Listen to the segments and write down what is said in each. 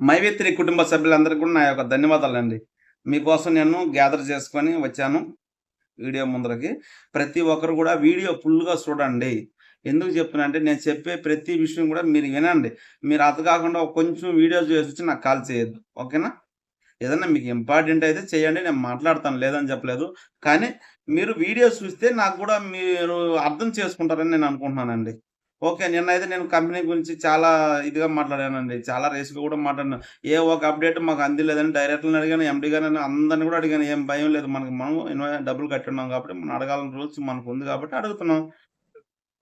మైవేత్రి కుటుంబ సభ్యులందరికీ కూడా నా యొక్క ధన్యవాదాలండి. మీకోసం నేను గ్యాదర్ చేసుకొని వచ్చాను వీడియో ముందరకి. ప్రతి ఒక్కరు కూడా వీడియో ఫుల్గా చూడండి. ఎందుకు చెప్తున్నా అంటే నేను చెప్పే ప్రతి విషయం కూడా మీరు వినండి. మీరు అత కాకుండా కొంచెం వీడియో చేసి వచ్చి నాకు కాల్ చేయొద్దు. ఓకేనా? ఏదన్నా మీకు ఇంపార్టెంట్ అయితే చేయండి నేను మాట్లాడతాను. లేదని చెప్పలేదు. కానీ మీరు వీడియో చూస్తే నాకు కూడా మీరు అర్థం చేసుకుంటారని నేను అనుకుంటున్నానండి. ఓకే నిన్న అయితే నేను కంపెనీ గురించి చాలా ఇదిగా మాట్లాడానండి. చాలా రేసుగా కూడా మాట్లాడాను. ఏ ఒక అప్డేట్ మాకు అందిలేదని డైరెక్టర్ని అడిగాను ఎండి గారిని అందరిని కూడా అడిగాను. ఏం భయం లేదు మనకి మనం డబ్బులు కట్టి ఉన్నాం కాబట్టి మనం అడగాలని రూల్స్ మనకు ఉంది కాబట్టి అడుగుతున్నాం.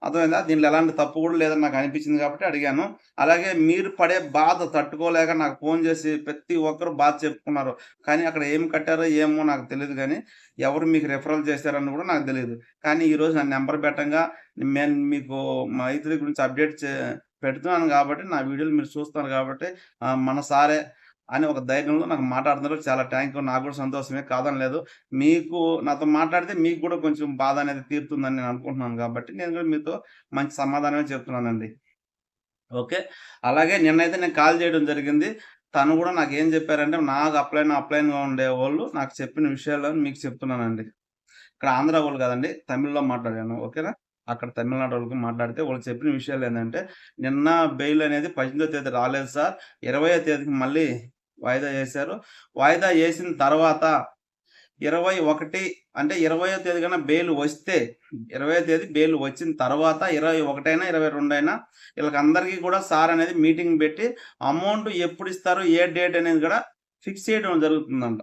అర్థమైందా? దీంట్లో ఎలాంటి తప్పు కూడా లేదని నాకు అనిపించింది కాబట్టి అడిగాను. అలాగే మీరు పడే బాధ తట్టుకోలేక నాకు ఫోన్ చేసి ప్రతి ఒక్కరు బాధ చెప్పుకున్నారు. కానీ అక్కడ ఏం కట్టారో ఏమో నాకు తెలియదు కానీ ఎవరు మీకు రెఫరల్ చేశారని కూడా నాకు తెలియదు కానీ ఈరోజు నా నెంబర్ పెట్టంగా నేను మీకు మా ఇతరుల గురించి అప్డేట్ చే పెడుతున్నాను కాబట్టి నా వీడియోలు మీరు చూస్తున్నారు కాబట్టి మన సారే అని ఒక ధైర్యంలో నాకు మాట్లాడుతున్నారు. చాలా థ్యాంక్ యూ నాకు కూడా సంతోషమే. కాదని లేదు. మీకు నాతో మాట్లాడితే మీకు కూడా కొంచెం బాధ అనేది తీరుతుందని నేను అనుకుంటున్నాను కాబట్టి నేను కూడా మీతో మంచి సమాధానమే చెప్తున్నానండి. ఓకే? అలాగే నిన్నైతే నేను కాల్ చేయడం జరిగింది. తను కూడా నాకు ఏం చెప్పారంటే నాకు అప్లైన్ అప్లైన్గా ఉండే వాళ్ళు నాకు చెప్పిన విషయాలను మీకు చెప్తున్నానండి. ఇక్కడ ఆంధ్ర వాళ్ళు కదండి తమిళ్ళో మాట్లాడాను. ఓకేనా? అక్కడ తమిళనాడు వాళ్ళకి మాట్లాడితే వాళ్ళు చెప్పిన విషయాలు ఏంటంటే నిన్న బెయిల్ అనేది పద్దెనిమిదో తేదీ రాలేదు సార్. ఇరవయో తేదీకి మళ్ళీ వాయిదా వేశారు. వాయిదా వేసిన తర్వాత ఇరవై ఒకటి అంటే ఇరవయో తేదీ కన్నా బెయిల్ వస్తే ఇరవయో తేదీ బెయిల్ వచ్చిన తర్వాత ఇరవై ఒకటైనా ఇరవై రెండైనా వీళ్ళకి అందరికీ కూడా సార్ అనేది మీటింగ్ పెట్టి అమౌంట్ ఎప్పుడు ఇస్తారు ఏ డేట్ అనేది కూడా ఫిక్స్ చేయడం జరుగుతుందంట.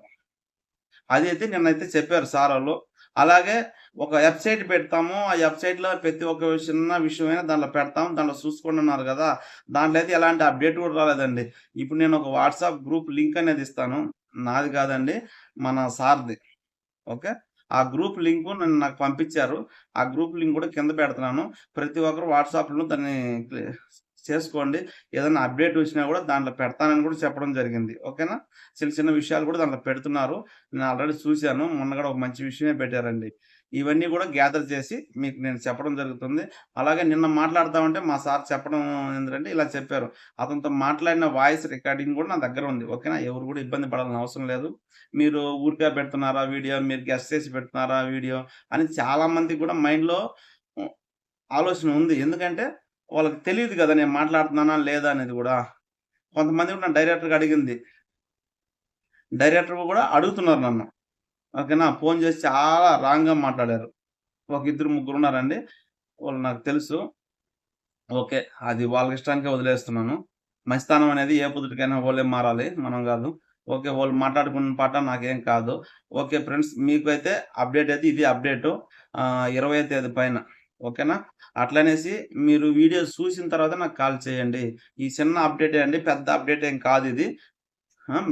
అది అయితే నిన్నైతే చెప్పారు సార్ వాళ్ళు. అలాగే ఒక వెబ్సైట్ పెడతాము. ఆ వెబ్సైట్లో ప్రతి ఒక్క చిన్న విషయమైనా దాంట్లో పెడతాము. దాంట్లో చూసుకుంటున్నారు కదా! దాంట్లో అయితే ఎలాంటి అప్డేట్ కూడా రాలేదండి. ఇప్పుడు నేను ఒక వాట్సాప్ గ్రూప్ లింక్ అనేది ఇస్తాను. నాది కాదండి మన సార్ది. ఓకే? ఆ గ్రూప్ లింక్ నన్ను నాకు పంపించారు. ఆ గ్రూప్ లింక్ కూడా కింద పెడుతున్నాను. ప్రతి ఒక్కరు వాట్సాప్లో దాన్ని చేసుకోండి. ఏదైనా అప్డేట్ వచ్చినా కూడా దాంట్లో పెడతానని కూడా చెప్పడం జరిగింది. ఓకేనా? చిన్న చిన్న విషయాలు కూడా దాంట్లో పెడుతున్నారు. నేను ఆల్రెడీ చూశాను. మొన్న కూడా ఒక మంచి విషయమే పెట్టారండి. ఇవన్నీ కూడా గ్యాదర్ చేసి మీకు నేను చెప్పడం జరుగుతుంది. అలాగే నిన్న మాట్లాడతామంటే మా సార్ చెప్పడం ఏంటంటే ఇలా చెప్పారు. అతనితో మాట్లాడిన వాయిస్ రికార్డింగ్ కూడా నా దగ్గర ఉంది. ఓకేనా? ఎవరు కూడా ఇబ్బంది పడాల్సిన అవసరం లేదు. మీరు ఊరికే పెడుతున్నారా వీడియో? మీరు గెస్ట్ చేసి పెడుతున్నారా వీడియో? అని చాలా మందికి కూడా మైండ్లో ఆలోచన ఉంది. ఎందుకంటే వాళ్ళకి తెలియదు కదా నేను మాట్లాడుతున్నానా లేదా అనేది కూడా. కొంతమంది కూడా డైరెక్టర్గా అడిగింది. డైరెక్టర్ కూడా అడుగుతున్నారు నన్ను. ఓకేనా? ఫోన్ చేసి చాలా రాంగ్గా మాట్లాడారు. ఒక ఇద్దరు ముగ్గురు ఉన్నారండి. వాళ్ళు నాకు తెలుసు. ఓకే అది వాళ్ళకి ఇష్టానికే వదిలేస్తున్నాను. మంచితనం అనేది ఏ పొద్దుటికైనా వాళ్ళే మారాలి. మనం కాదు. ఓకే వాళ్ళు మాట్లాడుకున్న పాట నాకేం కాదు. ఓకే ఫ్రెండ్స్ మీకు అయితే అప్డేట్ అయితే ఇది అప్డేట్. ఇరవై తేదీ పైన. ఓకేనా? అట్లనేసి మీరు వీడియో చూసిన తర్వాత నాకు కాల్ చేయండి. ఈ చిన్న అప్డేట్ అండి పెద్ద అప్డేట్ ఏం కాదు ఇది.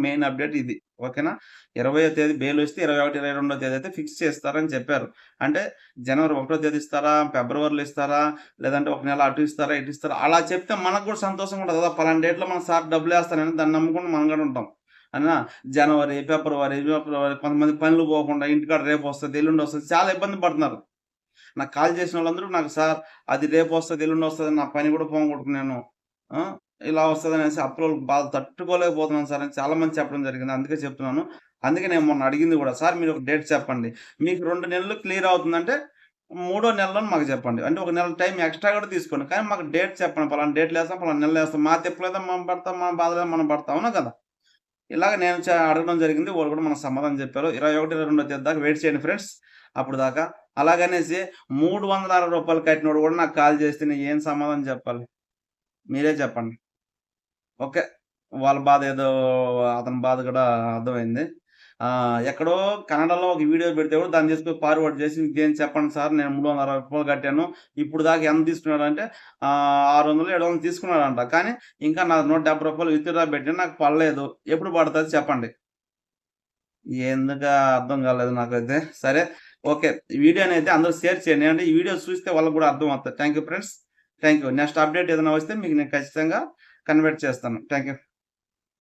మెయిన్ అప్డేట్ ఇది. ఓకేనా? ఇరవై తేదీ బెయిల్ వస్తే ఇరవై ఒకటి ఇరవై రెండో తేదీ అయితే ఫిక్స్ చేస్తారని చెప్పారు. అంటే జనవరి ఒకటో తేదీ ఇస్తారా ఫిబ్రవరిలో ఇస్తారా లేదంటే ఒక నెల అటు ఇస్తారా ఇటు ఇస్తారా అలా చెప్తే మనకు కూడా సంతోషంగా ఉంటుంది. కదా పలాంటి డేట్లో మన సార్ డబ్బులు వేస్తారని దాన్ని నమ్ముకుంటూ మనం కూడా ఉంటాం. అన్నా జనవరి ఫిబ్రవరి ఫిబ్రవరి కొంతమంది పనులు పోకుండా ఇంటికాడ రేపు వస్తుంది ఎల్లుండి వస్తుంది చాలా ఇబ్బంది పడుతున్నారు. నాకు కాల్ చేసిన వాళ్ళందరూ నాకు సార్ అది రేపు వస్తుంది ఎల్లుండి వస్తుంది నా పని కూడా పోగొట్టుకున్నాను. ఇలా వస్తుంది అనేసి అప్రోల్ బాధ తట్టుకోలేకపోతున్నాను సార్ అని చాలా మంది చెప్పడం జరిగింది. అందుకే చెప్తున్నాను. అందుకే నేను మొన్న అడిగింది కూడా సార్ మీరు ఒక డేట్ చెప్పండి. మీకు రెండు నెలలు క్లియర్ అవుతుందంటే మూడో నెలలో మాకు చెప్పండి. అంటే ఒక నెల టైం ఎక్స్ట్రా కూడా తీసుకోండి. కానీ మాకు డేట్ చెప్పండి. పలానా డేట్లు వేస్తాం పలానా నెలలు వేస్తాం మా తిప్పలేదా మనం పడతాం మన బాధలేదా మనం పడతాం. అవునా కదా? ఇలాగ నేను అడగడం జరిగింది. వాళ్ళు కూడా మనకు సమాధానం చెప్పారు. ఇరవై ఒకటి ఇరవై రెండో తేదీ దాకా వెయిట్ చేయండి ఫ్రెండ్స్. అప్పుడు దాకా. అలాగనేసి మూడు వందల అరవై రూపాయలు కట్టినోడు కూడా నాకు కాల్ చేస్తే నేను ఏం సమాధానం చెప్పాలి? మీరే చెప్పండి. ఓకే. వాళ్ళ బాధ ఏదో అతని బాధ కూడా అర్థమైంది. ఎక్కడో కన్నడలో ఒక వీడియో పెడితే కూడా దాన్ని తీసుకొని ఫార్వర్డ్ చేసి ఇదేం చెప్పండి సార్? నేను మూడు వందల అరవై రూపాయలు కట్టాను. ఇప్పుడు దాకా ఎంత తీసుకున్నాడు అంటే ఆరు వందలు ఏడు వందలు తీసుకున్నాడంట. కానీ ఇంకా నా నూట డెబ్బై రూపాయలు విత్డ్రా పెట్టి నాకు పడలేదు. ఎప్పుడు పడుతుంది చెప్పండి. ఎందుకు అర్థం కాలేదు నాకైతే. సరే. ఓకే. ఈ వీడియోని అయితే అందరూ షేర్ చేయండి. అంటే ఈ వీడియో చూస్తే వాళ్ళకి కూడా అర్థం అవుతుంది. Thank you friends. Thank you next update ఏదైనా వస్తే మీకు నేను ఖచ్చితంగా కన్వర్ట్ చేస్తాను. Thank you